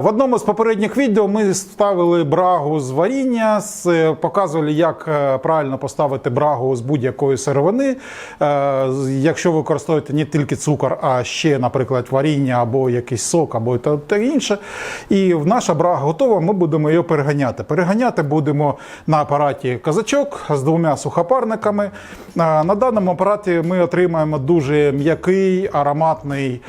В одному з попередніх відео ми ставили брагу з варіння, з- показували, як е, правильно поставити брагу з будь-якої сировини. Е, Якщо ви використовуєте не тільки цукор, а ще, наприклад, варіння або якийсь сок, або та, інше. І наша брага готова, ми будемо її переганяти. Переганяти будемо на апараті казачок з двома сухопарниками. Е, На даному апараті ми отримаємо дуже м'який, ароматний е,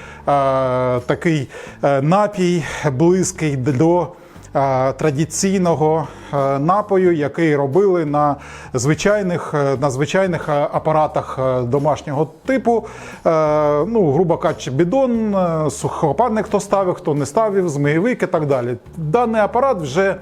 такий е, напій, близький до е, традиційного е, напою, який робили на звичайних, е, на звичайних апаратах домашнього типу. Ну, грубо кажучи, бідон, сухопарник хто ставив, хто не ставив, змиєвик і так далі. Даний апарат вже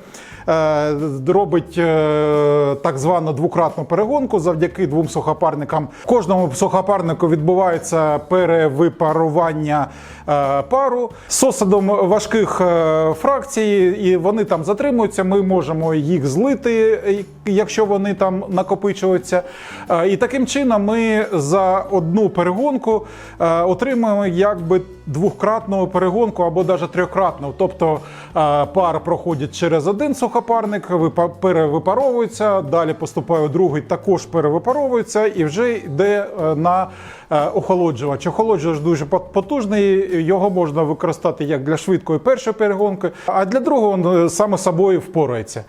робить е, так звану двократну перегонку завдяки двом сухопарникам. Кожному сухопарнику відбувається перевипарування е, пару з осадом важких е, фракцій, і вони там затримуються. Ми можемо їх злити, е, якщо вони там накопичуються. Е, І таким чином ми за одну перегонку е, отримуємо якби двократну перегонку або навіть трьохкратну. Тобто е, пар проходить через один сухопарник, випа- перевипаровується, далі поступає другий, також перевипаровується і вже йде е, на охолоджувач. Охолоджувач дуже потужний, його можна використати як для швидкої першої перегонки, а для другого він е, саме собою впорається.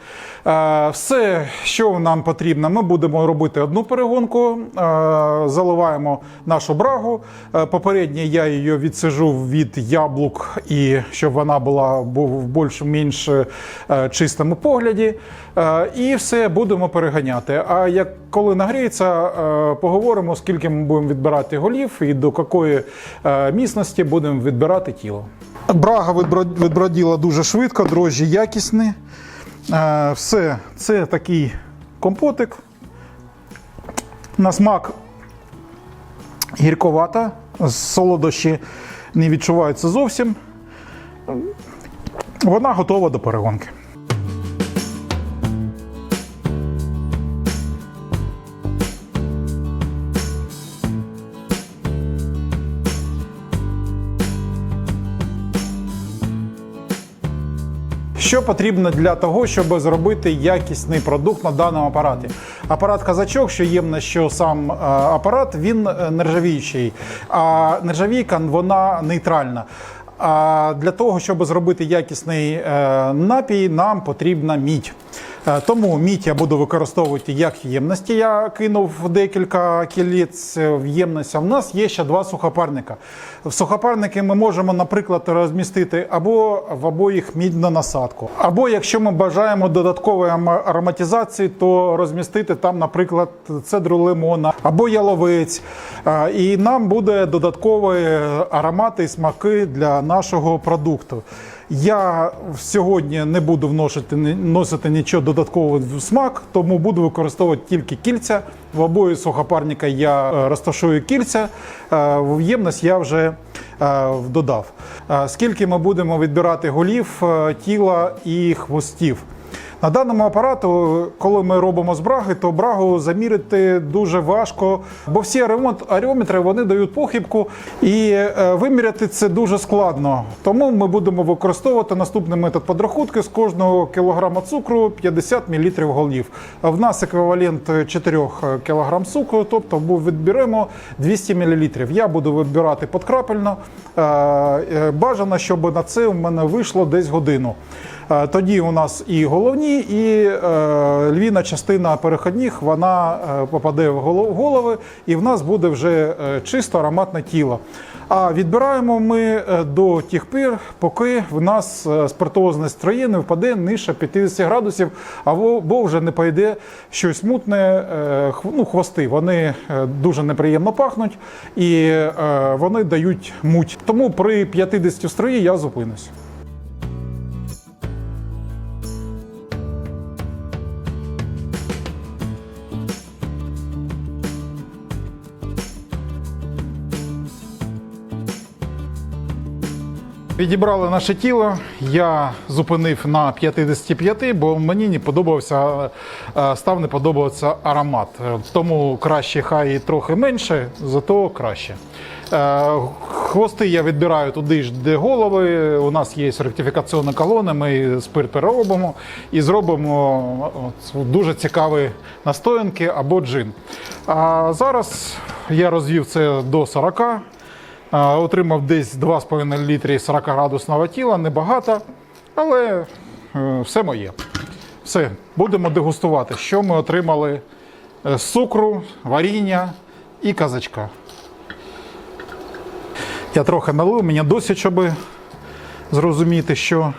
Е, Все, що нам потрібно, ми будемо робити одну перегонку, е, заливаємо нашу брагу. Е, Попередньо я її відсижу від яблук, і щоб вона була в більш-менш е, чистому погляді. Е, І все будемо переганяти. А як коли нагріється, е, поговоримо, скільки ми будемо відбирати голів і до якої е, міцності будемо відбирати тіло. Брага відбро- відброділа дуже швидко, дрожжі якісні. Е, Все, це такий компотик. На смак гірковата, солодощі не відчуваються зовсім. Вона готова до перегонки. Що потрібно для того, щоб зробити якісний продукт на даному апараті? Апарат казачок, що ємно, що сам е, апарат, він е, нержавіючий, а нержавійка вона нейтральна. А для того, щоб зробити якісний е, напій, нам потрібна мідь. Е, Тому мідь я буду використовувати як ємності. Я кинув декілька кілець в ємність. А в нас є ще два сухопарника. В сухопарники ми можемо, наприклад, розмістити або в обоїх мідну насадку, або якщо ми бажаємо додаткової ароматизації, то розмістити там, наприклад, цедру лимона або яловець. Е, І нам буде додаткові аромати і смаки для нашого продукту. Я сьогодні не буду вносити, носити нічого додаткового в смак, тому буду використовувати тільки кільця. В обої сухопарника я е, розташую кільця, е, в ємність я вже е, додав. Скільки ми будемо відбирати голів, тіла і хвостів. На даному апарату, коли ми робимо з браги, то брагу замірити дуже важко, бо всі аромат- аріометри вони дають похибку, і е, виміряти це дуже складно. Тому ми будемо використовувати наступний метод подрахунки з кожного кілограма цукру 50 мл голів. В нас еквівалент 4 кг цукру, тобто відберемо 200 мл. Я буду вибирати подкрапельно. Е, е, Бажано, щоб на це в мене вийшло десь годину. Е, Тоді у нас і головні, і е, львіна частина переходних вона е, попаде в голо- голови, і в нас буде вже чисто ароматне тіло. А відбираємо ми до тих пір, поки в нас е, спиртуозність не впаде нижче 50 градусів, або вже не пойде щось мутне, ну, хвости. Вони дуже неприємно пахнуть і вони дають муть. Тому при 50 строї я зупинюсь. Підібрали наше тіло. Я зупинив на 55, бо мені не подобався, е, став не подобався аромат. Тому краще хай і трохи менше, зато краще. Е, Хвости я відбираю туди ж, де голови. У нас є ректифікаційні колони, ми спирт переробимо і зробимо дуже цікаві настоянки або джин. А зараз я розвів це до 40. Отримав десь 2,5 літрі 40 градусного тіла, небагато, але е, все моє. Все, будемо дегустувати, що ми отримали е, з цукру, варіння і казачка. Я трохи налив, мені досить, щоб зрозуміти, що.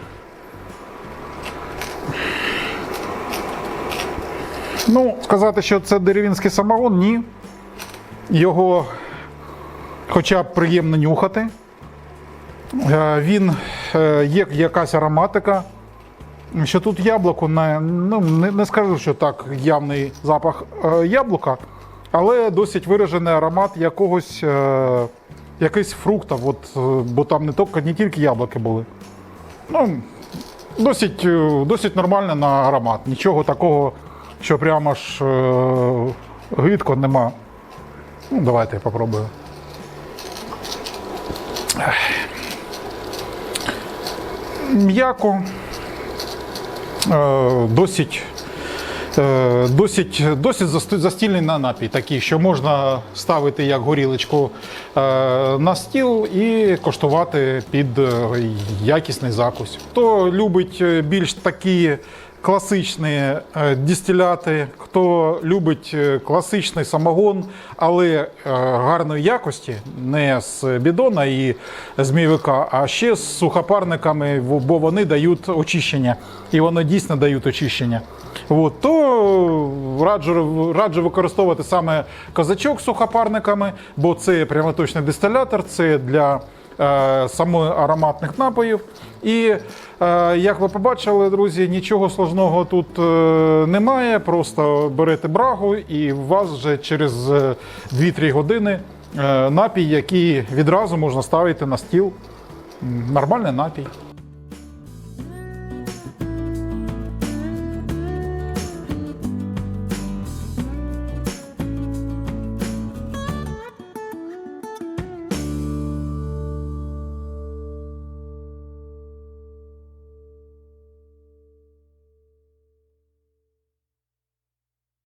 Ну, сказати, що це деревінський самогон, ні. Його хоча б приємно нюхати. Е, Він е, є якась ароматика. Що тут яблуко, не, ну, не, не скажу, що так явний запах е, яблука, але досить виражений аромат якогось е, якийсь фрукта, от, бо там не, тільки, не тільки яблуки були. Ну, досить, досить нормальний на аромат. Нічого такого, що прямо ж е, гидко нема. Ну, давайте я попробую. М'яко, е, досить, е, досить, досить застільний на напій, такий, що можна ставити як горілочку е, на стіл і коштувати під якісний закусь. Хто любить більш такі класичні е, дистиляти, хто любить е, класичний самогон, але е, гарної якості, не з бідона і з мівика, а ще з сухопарниками, бо вони дають очищення. І вони дійсно дають очищення. От, то раджу, раджу використовувати саме козачок з сухопарниками, бо це прямоточний дистилятор, це для саме ароматних напоїв. І е, як ви побачили, друзі, нічого сложного тут е, немає. Просто берете брагу, і у вас вже через е, 2-3 години е, напій, який відразу можна ставити на стіл. Нормальний напій.